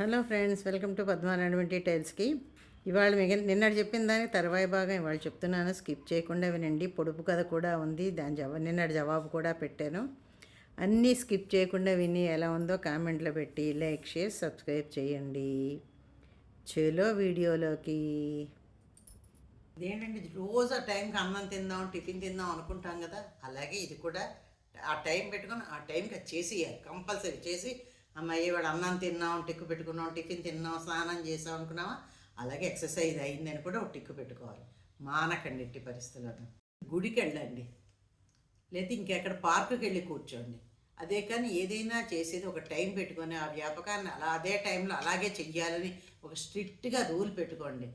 Hello friends welcome to పద్మానాడవంటి టైల్స్కి. ఇవాళ మిగిలిన నిన్నటి చెప్పిన దానికి తర్వాయి భాగం ఇవాళ చెప్తున్నాను. స్కిప్ చేయకుండా వినండి. పొడుపు కథ కూడా ఉంది. దాని జవా నిన్నటి జవాబు కూడా పెట్టాను. అన్నీ స్కిప్ చేయకుండా విని ఎలా ఉందో కామెంట్లో పెట్టి లైక్ షేర్ సబ్స్క్రైబ్ చేయండి. చలో వీడియోలోకి. ఇదేంటంటే రోజు ఆ టైంకి అన్నం తిందాం టిఫిన్ తిందాం అనుకుంటాం కదా. అలాగే ఇది కూడా ఆ టైం పెట్టుకొని ఆ టైంకి అది కంపల్సరీ చేసి అమ్మాయి వాడు అన్నం తిన్నాం టిక్కు పెట్టుకున్నాం టిఫిన్ తిన్నాం స్నానం చేసాం అనుకున్నావా? అలాగే ఎక్సర్సైజ్ అయిందని కూడా ఒక టిక్కు పెట్టుకోవాలి. మానకండి ఎట్టి పరిస్థితులను. గుడికి వెళ్ళండి లేకపోతే ఇంకెక్కడ పార్కుకి వెళ్ళి కూర్చోండి. అదే కానీ ఏదైనా చేసేది ఒక టైం పెట్టుకొని ఆ వ్యాపకాన్ని అలా అదే టైంలో అలాగే చెయ్యాలని ఒక స్ట్రిక్ట్గా రూల్ పెట్టుకోండి.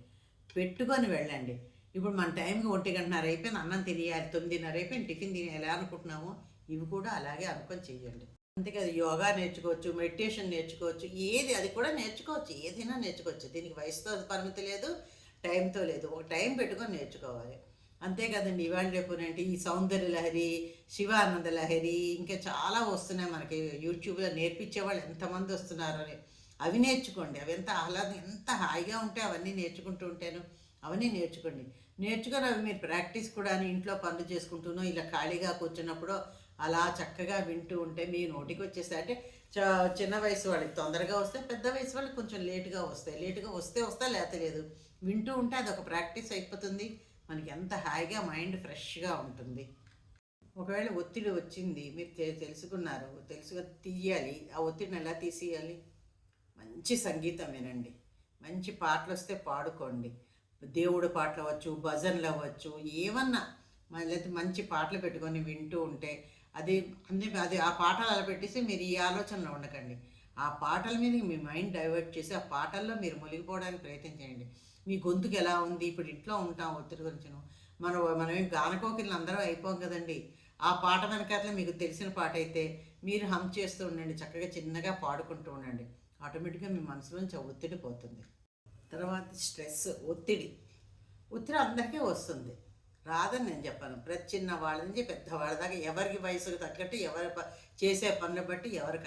పెట్టుకొని వెళ్ళండి. ఇప్పుడు మన టైంకి ఒంటి గంటన్నర అయిపోయింది అన్నం తినేయాలి తొమ్మిదిన్నర అయిపోయింది టిఫిన్ తినేయాలి ఎలా అనుకుంటున్నామో ఇవి కూడా అలాగే అనుకొని చేయండి అంతేకాదు యోగా నేర్చుకోవచ్చు మెడిటేషన్ నేర్చుకోవచ్చు ఏది అది కూడా నేర్చుకోవచ్చు ఏదైనా నేర్చుకోవచ్చు. దీనికి వయసుతో పరిమితి లేదు టైంతో లేదు. ఒక టైం పెట్టుకొని నేర్చుకోవాలి. అంతే కదండి ఇవాళ రేపు ఈ సౌందర్య లహరి శివానంద లహరి ఇంకా చాలా వస్తున్నాయి మనకి యూట్యూబ్లో నేర్పించే వాళ్ళు ఎంతమంది వస్తున్నారు అని. అవి నేర్చుకోండి. అవి ఎంత ఆహ్లాదం ఎంత హాయిగా ఉంటే అవన్నీ నేర్చుకుంటూ ఉంటాను అవన్నీ నేర్చుకోండి. నేర్చుకొని అవి మీరు ప్రాక్టీస్ కూడా అని ఇంట్లో పనులు చేసుకుంటూనో ఇలా ఖాళీగా కూర్చున్నప్పుడు అలా చక్కగా వింటూ ఉంటే మీ నోటికి వచ్చేసి అంటే చ- చిన్న వయసు వాళ్ళకి తొందరగా వస్తే పెద్ద వయసు వాళ్ళకి కొంచెం లేటుగా వస్తాయి. లేటుగా వస్తే వస్తా లేతలేదు లేదు. వింటూ ఉంటే అది ఒక ప్రాక్టీస్ అయిపోతుంది. మనకి ఎంత హాయిగా మైండ్ ఫ్రెష్గా ఉంటుంది. ఒకవేళ ఒత్తిడి వచ్చింది మీరు తెలుసుకున్నారు తెలుసుగా తీయాలి. ఆ ఒత్తిడిని ఎలా తీసేయాలి? మంచి సంగీతం వినండి మంచి పాటలు వస్తే పాడుకోండి. దేవుడు పాటలు అవ్వచ్చు భజనలు అవ్వచ్చు ఏమన్నా లేకపోతే మంచి పాటలు పెట్టుకొని వింటూ ఉంటే అది అన్ని అది ఆ పాటలు అలా పెట్టేసి మీరు ఈ ఆలోచనలో ఉండకండి. ఆ పాటల మీద మీ మైండ్ డైవర్ట్ చేసి ఆ పాటల్లో మీరు మునిగిపోవడానికి ప్రయత్నం చేయండి. మీ గొంతుకు ఎలా ఉంది? ఇప్పుడు ఇంట్లో ఉంటాం ఒత్తిడి గురించను. మనం మనమేం ఏం గానకోకిళ్ళు అందరూ అయిపోం కదండి. ఆ పాట వెనకాల మీకు తెలిసిన పాట అయితే మీరు హమ్ చేస్తూ ఉండండి. చక్కగా చిన్నగా పాడుకుంటూ ఉండండి. ఆటోమేటిక్గా మీ మనసులోంచి నుంచి ఒత్తిడి పోతుంది. తర్వాత స్ట్రెస్ ఒత్తిడి. ఒత్తిడి అందరికీ వస్తుంది. రాదని నేను చెప్పాను. ప్రతి చిన్న వాళ్ళ నుంచి పెద్దవాళ్ళ దాకా ఎవరికి వయసుకు తగ్గట్టు ఎవరి ప- చేసే పనులు బట్టి ఎవరి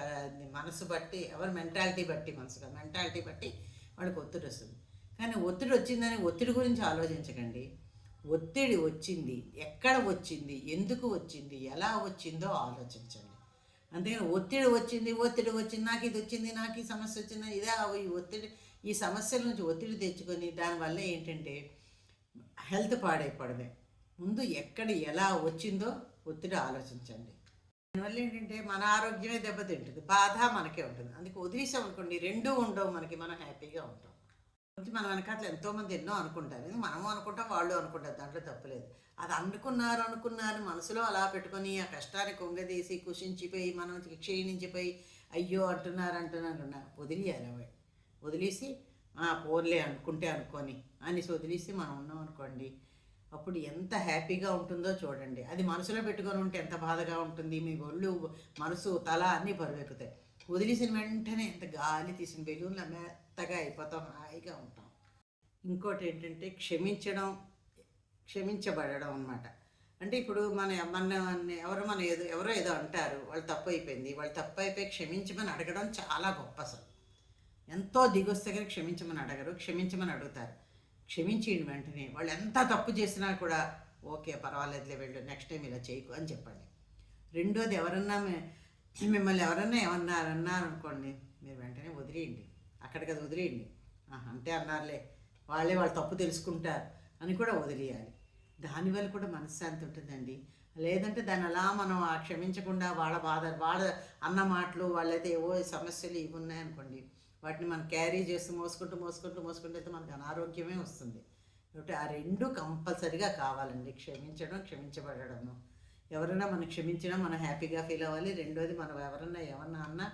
మనసు బట్టి ఎవరి మెంటాలిటీ బట్టి మనసు మెంటాలిటీ బట్టి వాళ్ళకి ఒత్తిడి వస్తుంది. కానీ ఒత్తిడి వచ్చిందని ఒత్తిడి గురించి ఆలోచించకండి. ఒత్తిడి వచ్చింది. ఎక్కడ వచ్చింది? ఎందుకు వచ్చింది? ఎలా వచ్చిందో ఆలోచించండి. అంతేగాని ఒత్తిడి వచ్చింది ఒత్తిడి వచ్చింది నాకు ఇది వచ్చింది నాకు ఈ సమస్య వచ్చింది ఇదే ఈ ఒత్తిడి ఈ సమస్యల నుంచి ఒత్తిడి తెచ్చుకొని దానివల్ల ఏంటంటే హెల్త్ పాడైపోవడమే. ముందు ఎక్కడ ఎలా వచ్చిందో ఒత్తిడి ఆలోచించండి. దానివల్ల ఏంటంటే మన ఆరోగ్యమే దెబ్బతింటుంది. బాధ మనకే ఉంటుంది. అందుకే వదిలేసాం అనుకోండి రెండూ ఉండవు మనకి. మనం హ్యాపీగా ఉంటాం. గురించి మన ఎంతోమంది ఎన్నో అనుకుంటారు. మనము అనుకుంటాం వాళ్ళు అనుకుంటారు. దాంట్లో తప్పులేదు అది అనుకున్నారు అనుకున్నారు మనసులో అలా పెట్టుకొని ఆ కష్టాన్ని కొంగదీసి కుషించిపోయి మనం క్షీణించిపోయి అయ్యో అంటున్నారు అంటున్నారు అన్నారు వదిలేయాలి అవి. వదిలేసి పోన్లే అనుకుంటే అనుకొని అనేసి వదిలేసి మనం ఉన్నాం అనుకోండి అప్పుడు ఎంత హ్యాపీగా ఉంటుందో చూడండి. అది మనసులో పెట్టుకొని ఉంటే ఎంత బాధగా ఉంటుంది. మీ ఒళ్ళు మనసు తల అన్నీ పరువెక్కుతాయి వదిలేసిన వెంటనే ఎంత గాలి తీసిన బెలూన్ల మెత్తగా అయిపోతాం హాయిగా ఉంటాం. ఇంకోటి ఏంటంటే క్షమించడం క్షమించబడడం అన్నమాట. అంటే ఇప్పుడు మన మన ఎవరు మన ఏదో ఎవరో ఏదో అంటారు వాళ్ళు తప్పు అయిపోయింది వాళ్ళు తప్పు అయిపోయి క్షమించమని అడగడం చాలా గొప్ప అసలు. ఎంతో దిగొస్తే కానీ క్షమించమని అడగరు క్షమించమని అడుగుతారు. క్షమించేయండి వెంటనే. వాళ్ళు ఎంత తప్పు చేసినా కూడా ఓకే పర్వాలేదులే వెళ్ళు నెక్స్ట్ టైం ఇలా చేయకు అని చెప్పండి. రెండోది ఎవరన్నా మిమ్మల్ని ఎవరన్నా ఏమన్నా అన్నారు అనుకోండి మీరు వెంటనే వదిలేయండి. అక్కడికి అది వదిలేయండి. అంటే అన్నారులే వాళ్ళే వాళ్ళు తప్పు తెలుసుకుంటారు అని కూడా వదిలేయాలి. దానివల్ల కూడా మనశ్శాంతి ఉంటుందండి. లేదంటే దాన్ని అలా మనం ఆ క్షమించకుండా వాళ్ళ బాధ వాళ్ళ అన్న మాటలు వాళ్ళైతే ఏవో సమస్యలు ఇవి ఉన్నాయనుకోండి వాటిని మనం క్యారీ చేస్తూ మోసుకుంటూ మోసుకుంటూ మోసుకుంటూ అయితే మనకు అనారోగ్యమే వస్తుంది. కాబట్టి ఆ రెండు కంపల్సరిగా కావాలండి. క్షమించడం క్షమించబడము ఎవరైనా మనం క్షమించినా మనం హ్యాపీగా ఫీల్ అవ్వాలి. రెండోది మనం ఎవరన్నా ఏమన్నా అన్నా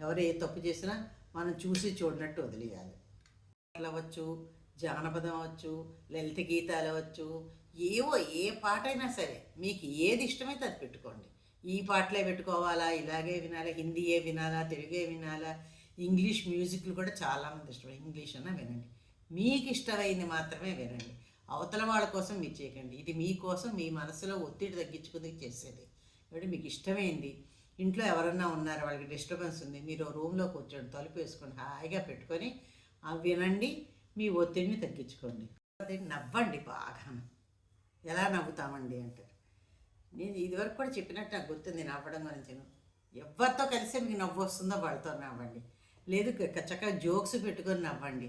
ఎవరు ఏ తప్పు చేసినా మనం చూసి చూడనట్టు వదిలేయాలి. అవ్వచ్చు జానపదం అవ్వచ్చు లలిత గీతాలు అవ్వచ్చు ఏవో ఏ పాట అయినా సరే మీకు ఏది ఇష్టమైతే అది పెట్టుకోండి. ఈ పాటలే పెట్టుకోవాలా ఇలాగే వినాలా హిందీయే వినాలా తెలుగే వినాలా ఇంగ్లీష్ మ్యూజిక్లు కూడా చాలామంది ఇష్టం ఇంగ్లీష్ అన్నా వినండి. మీకు ఇష్టమైంది మాత్రమే వినండి. అవతల వాళ్ళ కోసం మీరు చేయకండి. ఇది మీకోసం మీ మనసులో ఒత్తిడి తగ్గించుకుని చేసేది. కాబట్టి మీకు ఇష్టమైంది. ఇంట్లో ఎవరన్నా ఉన్నారు? వాళ్ళకి డిస్టర్బెన్స్ ఉంది. మీరు రూమ్లో కూర్చోండి. తలుపు వేసుకొని హాయిగా పెట్టుకొని అవి వినండి. మీ ఒత్తిడిని తగ్గించుకోండి. నవ్వండి బాగా. ఎలా నవ్వుతామండి అంటారు నేను ఇదివరకు కూడా చెప్పినట్టు నాకు గుర్తుంది. నవ్వడం గురించి ఎవరితో కలిసి మీకు నవ్వు వస్తుందో వాళ్ళతో నవ్వండి. లేదు చక్కగా జోక్స్ పెట్టుకొని నవ్వండి.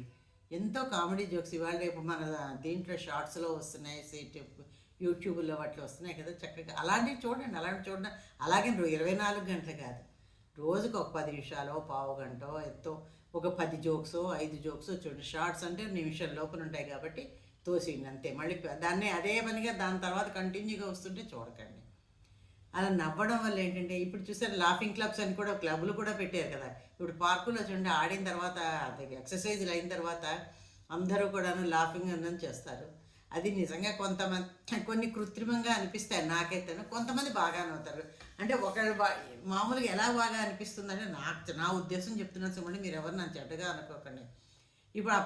ఎంతో కామెడీ జోక్స్ ఇవాళ రేపు మన దీంట్లో షార్ట్స్లో వస్తున్నాయి యూట్యూబ్లో వాటిలో వస్తున్నాయి కదా చక్కగా. అలాంటివి చూడండి అలాంటివి చూడండి. అలాగే ఇరవై నాలుగు గంటలు కాదు. రోజుకు ఒక పది నిమిషాలు పావు గంట ఎంతో ఒక పది జోక్స్ ఐదు జోక్స్ చూడండి. షార్ట్స్ అంటే నిమిషం లోపల ఉంటాయి కాబట్టి తోసిండి అంతే. మళ్ళీ దాన్ని అదే పనిగా దాని తర్వాత కంటిన్యూగా వస్తుంటే చూడకండి. అలా నవ్వడం వల్ల ఏంటంటే ఇప్పుడు చూసారు లాఫింగ్ క్లబ్స్ అని కూడా క్లబ్లు కూడా పెట్టారు కదా. ఇప్పుడు పార్కులో చూడండి ఆడిన తర్వాత ఎక్సర్సైజ్లు అయిన తర్వాత అందరూ కూడాను లాఫింగ్ అన్నది చేస్తారు. అది నిజంగా కొంతమంది కొన్ని కృత్రిమంగా అనిపిస్తాయి నాకైతేనే. కొంతమంది బాగా అవుతారు అంటే ఒకళ్ళు బా మామూలుగా ఎలా బాగా అనిపిస్తుందంటే నాకు నా ఉద్దేశం చెప్తున్నాను చూడండి మీరు ఎవరు నన్ను చెడ్డగా అనుకోకండి. ఇప్పుడు ఆ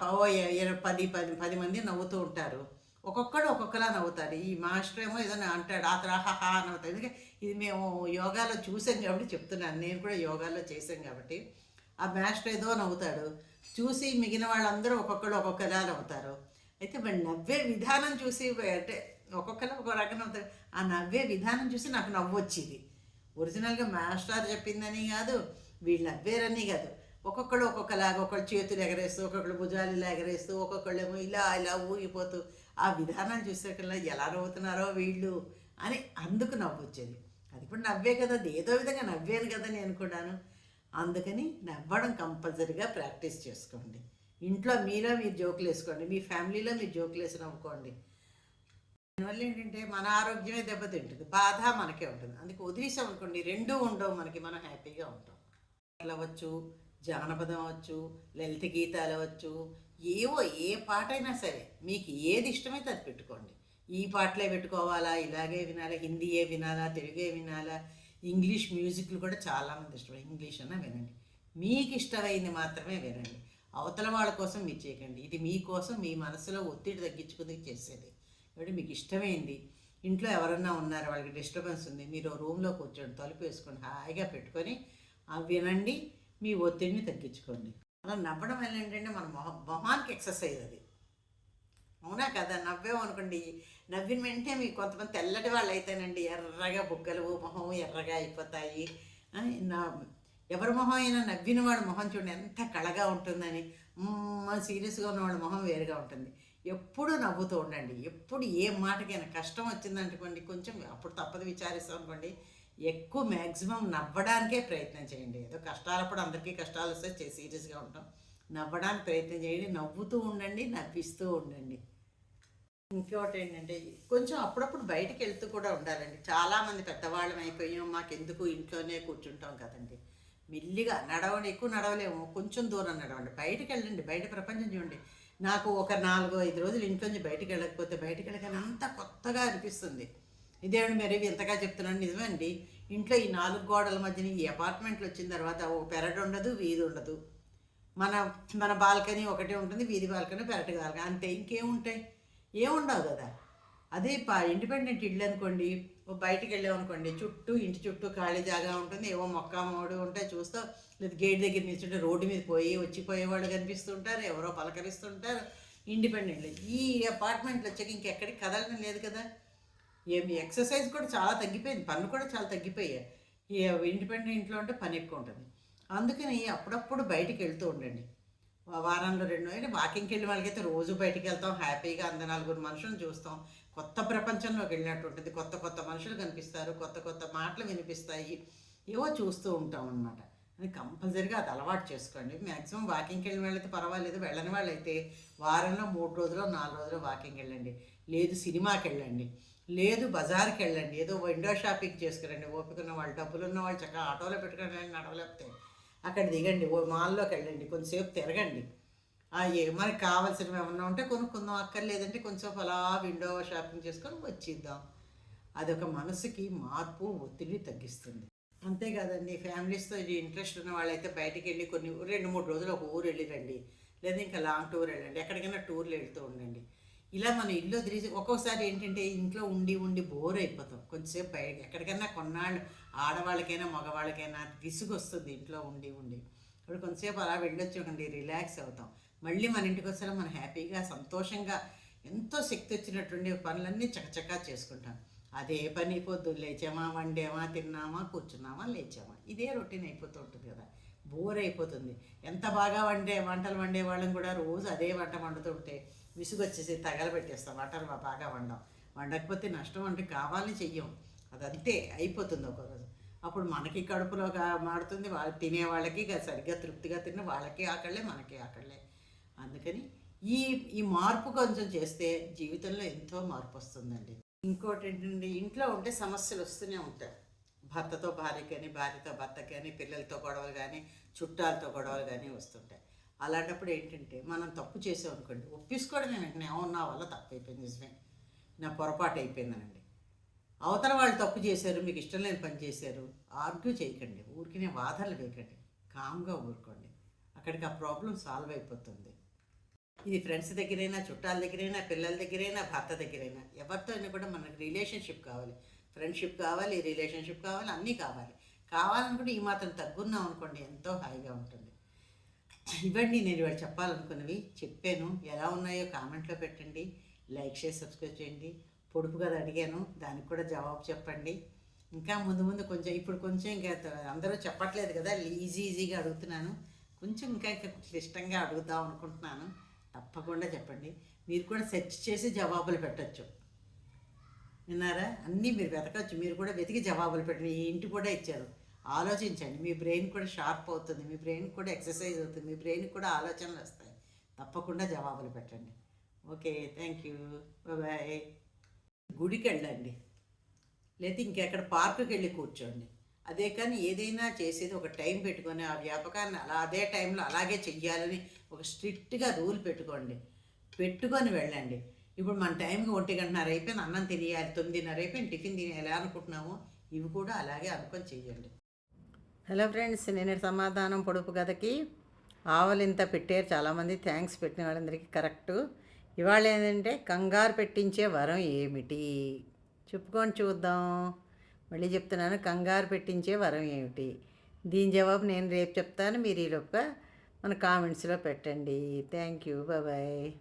పది పది పది మంది నవ్వుతూ ఉంటారు. ఒక్కొక్కడు ఒక్కొక్కలా నవ్వుతారు ఈ మాస్టర్ ఏమో ఏదైనా అంటాడు ఆ తర్వాత హా అని నవ్వుతాడు. ఎందుకంటే ఇది మేము యోగాలో చూసాం కాబట్టి చెప్తున్నాను. నేను కూడా యోగాలో చేశాం కాబట్టి. ఆ మాస్టర్ ఏదో నవ్వుతాడు. చూసి మిగిలిన వాళ్ళందరూ ఒక్కొక్కడు ఒక్కొక్కలా నవ్వుతారు. అయితే మరి నవ్వే విధానం చూసి అంటే ఒక్కొక్కరు ఒక్కొక్క రకం నవ్వుతారు ఆ నవ్వే విధానం చూసి నాకు నవ్వు వచ్చింది ఒరిజినల్గా మాస్టర్ చెప్పిందని కాదు వీళ్ళు నవ్వేరని కాదు. ఒక్కొక్కడు ఒక్కొక్కలాగా ఒకళ్ళు చేతులు ఎగరేస్తూ ఒక్కొక్కళ్ళు భుజాలు ఇలా ఎగరేస్తూ ఒక్కొక్కళ్ళేమో ఇలా ఇలా ఊగిపోతూ ఆ విధానం చూసేకల్లా ఎలా నవ్వుతున్నారో వీళ్ళు అని అందుకు నవ్వు వచ్చేది అది కూడా నవ్వే కదా అది ఏదో విధంగా నవ్వాను కదా నేను కూడాను. అందుకని నవ్వడం కంపల్సరీగా ప్రాక్టీస్ చేసుకోండి. ఇంట్లో మీలో మీరు జోకులు వేసుకోండి మీ ఫ్యామిలీలో మీరు జోకులు వేసి నవ్వుకోండి. దానివల్ల ఏంటంటే మన ఆరోగ్యమే దెబ్బతింటుంది బాధ మనకే ఉంటుంది. అందుకే వదిలేసాం అనుకోండి రెండూ ఉండవు మనకి మనం హ్యాపీగా ఉంటాం. అవ్వచ్చు జానపదం అవ్వచ్చు లలిత గీతాలు అవ్వచ్చు ఏవో ఏ పాట అయినా సరే మీకు ఏది ఇష్టమైతే అది పెట్టుకోండి. ఈ పాటలే పెట్టుకోవాలా ఇలాగే వినాలా హిందీయే వినాలా తెలుగే వినాలా ఇంగ్లీష్ మ్యూజిక్లు కూడా చాలామంది ఇష్టం ఇంగ్లీష్ అన్నా వినండి. మీకు ఇష్టమైంది మాత్రమే వినండి. అవతల వాళ్ళ కోసం మీరు చేయకండి. ఇది మీకోసం మీ మనసులో ఒత్తిడి తగ్గించుకుంది చేసేది. కాబట్టి మీకు ఇష్టమైంది. ఇంట్లో ఎవరన్నా ఉన్నారు? వాళ్ళకి డిస్టర్బెన్స్ ఉంది. మీరు రూమ్లో కూర్చోండి తలుపు వేసుకోండి హాయిగా పెట్టుకొని వినండి మీ ఒత్తిడిని తగ్గించుకోండి. అలా నవ్వడం వల్ల ఏంటంటే మన మొహ మొహానికి ఎక్సర్సైజ్ అది. అవునా కదా? నవ్వాం అనుకోండి. నవ్విన వెంటనే మీకు కొంతమంది తెల్లటి వాళ్ళు అయితేనండి ఎర్రగా బుగ్గలు మొహం ఎర్రగా అయిపోతాయి. నా ఎవరి మొహం అయినా నవ్విన వాడి మొహం చూడండి ఎంత కళగా ఉంటుందని. సీరియస్గా ఉన్నవాడి మొహం వేరుగా ఉంటుంది. ఎప్పుడు నవ్వుతూ ఉండండి. ఎప్పుడు ఏ మాటకైనా కష్టం వచ్చిందనుకోండి కొంచెం అప్పుడు తప్పదు విచారిస్తాం అనుకోండి. ఎక్కువ మ్యాక్సిమం నవ్వడానికే ప్రయత్నం చేయండి. ఏదో కష్టాలప్పుడు అందరికీ కష్టాలు వస్తే సీరియస్గా ఉంటాం. నవ్వడానికి ప్రయత్నం చేయండి. నవ్వుతూ ఉండండి నవ్విస్తూ ఉండండి. ఇంకోటి ఏంటంటే కొంచెం అప్పుడప్పుడు బయటకు వెళ్తూ కూడా ఉండాలండి. చాలామంది పెద్దవాళ్ళం అయిపోయాం. మాకెందుకు ఇంట్లోనే కూర్చుంటాం కదండి. మెల్లిగా నడవండి ఎక్కువ నడవలేము. కొంచెం దూరం నడవండి. బయటకు వెళ్ళండి. బయట ప్రపంచం చూడండి. నాకు ఒక నాలుగో ఐదు రోజులు ఇంట్లోంచి బయటకు వెళ్ళకపోతే బయటకు వెళ్ళగానే అంత కొత్తగా అనిపిస్తుంది. ఇదేమిటి మరి ఇంతగా చెప్తున్నాను నిజమండి ఇంట్లో ఈ నాలుగు గోడల మధ్యన ఈ అపార్ట్మెంట్లు వచ్చిన తర్వాత ఓ పెరడు ఉండదు వీధి ఉండదు. మన మన బాల్కనీ ఒకటే ఉంటుంది వీధి బాల్కనీ పెరటి బాల్కనీ అంతే. ఇంకేముంటాయి? ఏముండవు కదా. అదే పా ఇండిపెండెంట్ ఇల్లు అనుకోండి ఓ బయటికి వెళ్ళామనుకోండి చుట్టూ ఇంటి చుట్టూ ఖాళీ జాగా ఉంటుంది ఏవో మొక్క మోడు ఉంటాయి చూస్తూ లేదు గేట్ దగ్గర నిల్చుంటే రోడ్డు మీద పోయి వచ్చిపోయేవాళ్ళు కనిపిస్తుంటారు ఎవరో పలకరిస్తుంటారు. ఇండిపెండెంట్. ఈ అపార్ట్మెంట్లు వచ్చాక ఇంకెక్కడికి కదలడం లేదు కదా. ఏమి ఎక్సర్సైజ్ కూడా చాలా తగ్గిపోయింది. పనులు కూడా చాలా తగ్గిపోయాయి. ఈ ఇండిపెండెంట్ ఇంట్లో ఉంటే పని ఎక్కువ ఉంటుంది. అందుకని అప్పుడప్పుడు బయటికి వెళ్తూ ఉండండి. వారంలో రెండు అంటే వాకింగ్కి వెళ్ళిన వాళ్ళకైతే రోజు బయటికి వెళ్తాం. హ్యాపీగా అంద నలుగురు మనుషులను చూస్తాం. కొత్త ప్రపంచంలోకి వెళ్ళినట్టు ఉంటుంది. కొత్త కొత్త మనుషులు కనిపిస్తారు. కొత్త కొత్త మాటలు వినిపిస్తాయి. ఏవో చూస్తూ ఉంటాం అనమాట అది కంపల్సరీగా అది అలవాటు చేసుకోండి. మ్యాక్సిమం వాకింగ్కి వెళ్ళిన వాళ్ళైతే పర్వాలేదు. వెళ్ళని వాళ్ళైతే వారంలో మూడు రోజులు నాలుగు రోజులు వాకింగ్ వెళ్ళండి. లేదు సినిమాకి వెళ్ళండి. లేదు బజార్కి వెళ్ళండి. ఏదో విండో షాపింగ్ చేసుకురండి. ఓపిక ఉన్న వాళ్ళు డబ్బులు ఉన్న వాళ్ళు చక్కగా ఆటోలో పెట్టుకోండి నడవలేకపోతే అక్కడ దిగండి. ఓ మాల్లోకి వెళ్ళండి. కొంతసేపు తిరగండి. మనకి కావాల్సినవి ఏమన్నా ఉంటే కొనుక్కుందాం. అక్కర్లేదంటే కొంచెం అలా విండో షాపింగ్ చేసుకొని వచ్చిద్దాం. అదొక మనసుకి మార్పు ఒత్తిడి తగ్గిస్తుంది. అంతేకాదండి ఫ్యామిలీస్తో ఇది ఇంట్రెస్ట్ ఉన్న వాళ్ళైతే బయటికి వెళ్ళి కొన్ని రెండు మూడు రోజులు ఒక ఊరు వెళ్ళి రండి లేదా ఇంకా లాంగ్ టూర్ వెళ్ళండి. ఎక్కడికైనా టూర్లు వెళ్తూ ఉండండి. ఇలా మన ఇల్లు తిరిగి ఒక్కొక్కసారి ఏంటంటే ఇంట్లో ఉండి ఉండి బోర్ అయిపోతాం. కొంచెంసేపు బయట ఎక్కడికైనా కొన్నాళ్ళు ఆడవాళ్ళకైనా మగవాళ్ళకైనా విసుగొస్తుంది ఇంట్లో ఉండి ఉండి. ఇప్పుడు కొంతసేపు అలా వెళ్ళొచ్చుకోండి రిలాక్స్ అవుతాం. మళ్ళీ మన ఇంటికి వస్తే మనం హ్యాపీగా సంతోషంగా ఎంతో శక్తి వచ్చినటువంటి పనులన్నీ చకచకా చేసుకుంటాం. అదే పని పొద్దు లేచామా వండామా తిన్నామా కూర్చున్నామా లేచామా. ఇదే రొటీన్ అయిపోతూ ఉంటుంది కదా. బోర్ అయిపోతుంది ఎంత బాగా వండే వంటలు వండే వాళ్ళం కూడా రోజు అదే వంట వండుతుంటే విసుగు వచ్చేసి తగలబెట్టేస్తాం. వంటలు బాగా వండాం. వండకపోతే నష్టం అంటే కావాలని చెయ్యం. అదంతే అయిపోతుంది ఒకరోజు అప్పుడు మనకి కడుపులో మాడుతుంది వాళ్ళు తినే వాళ్ళకి సరిగ్గా తృప్తిగా తిన్న వాళ్ళకి ఆకళ్ళే మనకి ఆకళ్ళే. అందుకని ఈ ఈ మార్పు కొంచెం చేస్తే జీవితంలో ఎంతో మార్పు వస్తుందండి. ఇంకోటి ఏంటంటే ఇంట్లో ఉంటే సమస్యలు వస్తూనే ఉంటాయి. భర్తతో భార్య కానీ భార్యతో భర్త కానీ పిల్లలతో గొడవలు కానీ చుట్టాలతో గొడవలు కానీ వస్తుంటాయి. అలాంటప్పుడు ఏంటంటే మనం తప్పు చేసాం అనుకోండి ఒప్పించుకోవడమే వెంటనే అవును నా వల్ల తప్పు అయిపోయింది నిజమే. నా పొరపాటు అయిపోయిందనండి. అవతల వాళ్ళు తప్పు చేశారు మీకు ఇష్టం లేని పని చేశారు ఆర్గ్యూ చేయకండి. ఊరికినే వాదనలు వేయకండి. కామ్గా ఊరుకోండి. అక్కడికి ఆ ప్రాబ్లం సాల్వ్ అయిపోతుంది. ఇది ఫ్రెండ్స్ దగ్గరైనా చుట్టాల దగ్గరైనా పిల్లల దగ్గరైనా భర్త దగ్గరైనా ఎవరితో అయినా కూడా మనకు రిలేషన్షిప్ కావాలి. ఫ్రెండ్షిప్ కావాలి రిలేషన్షిప్ కావాలి అన్నీ కావాలి. కావాలనుకుంటే ఈ మాత్రం తగ్గున్నాం అనుకోండి ఎంతో హాయిగా ఉంటుంది. ఇవ్వండి నేను ఇవాళ చెప్పాలనుకున్నవి చెప్పాను. ఎలా ఉన్నాయో కామెంట్లో పెట్టండి. లైక్ చేసి సబ్స్క్రైబ్ చేయండి. పొడుపు కదా అడిగాను దానికి కూడా జవాబు చెప్పండి. ఇంకా ముందు ముందు కొంచెం ఇప్పుడు కొంచెం ఇంకా అందరూ చెప్పట్లేదు కదా ఈజీ ఈజీగా అడుగుతున్నాను. కొంచెం ఇంకా ఇంకా క్లిష్టంగా అడుగుదాం అనుకుంటున్నాను. తప్పకుండా చెప్పండి. మీరు కూడా సెర్చ్ చేసి జవాబులు పెట్టచ్చు. విన్నారా? అన్నీ మీరు వెతకచ్చు. మీరు కూడా వెతికి జవాబులు పెట్టండి. ఈ ఇంటి కూడా ఇచ్చారు. ఆలోచించండి. మీ బ్రెయిన్ కూడా షార్ప్ అవుతుంది. మీ బ్రెయిన్ కూడా ఎక్సర్సైజ్ అవుతుంది. మీ బ్రెయిన్ కూడా ఆలోచనలు వస్తాయి. తప్పకుండా జవాబులు పెట్టండి. Okay thank you. బాయ్. గుడికి వెళ్ళండి. లేకపోతే ఇంకెక్కడ పార్కుకి వెళ్ళి కూర్చోండి. అదే కానీ ఏదైనా చేసేది ఒక టైం పెట్టుకొని ఆ వ్యాపకాన్ని అలా అదే టైంలో అలాగే చెయ్యాలని ఒక స్ట్రిక్ట్గా రూల్ పెట్టుకోండి. పెట్టుకొని వెళ్ళండి. ఇప్పుడు మన టైంకి ఒంటి గంటన్నర అయిపోయింది అన్నం తినేయాలి తొమ్మిదిన్నర అయిపోయింది టిఫిన్ తినేయాలి అనుకుంటున్నాము ఇవి కూడా అలాగే అనుకొని చెయ్యండి హలో ఫ్రెండ్స్ నేను సమాధానం పొడుపు కథకి ఆవలు ఇంత పెట్టారు చాలామంది థ్యాంక్స్ పెట్టిన వాళ్ళందరికీ కరెక్టు. ఇవాళ ఏంటంటే కంగారు పెట్టించే వరం ఏమిటి? చెప్పుకొని చూద్దాం. మళ్ళీ చెప్తున్నాను కంగారు పెట్టించే వరం ఏమిటి? దీని జవాబు నేను రేపు చెప్తాను మీరు ఈ మన కామెంట్స్లో పెట్టండి. Thank you bye.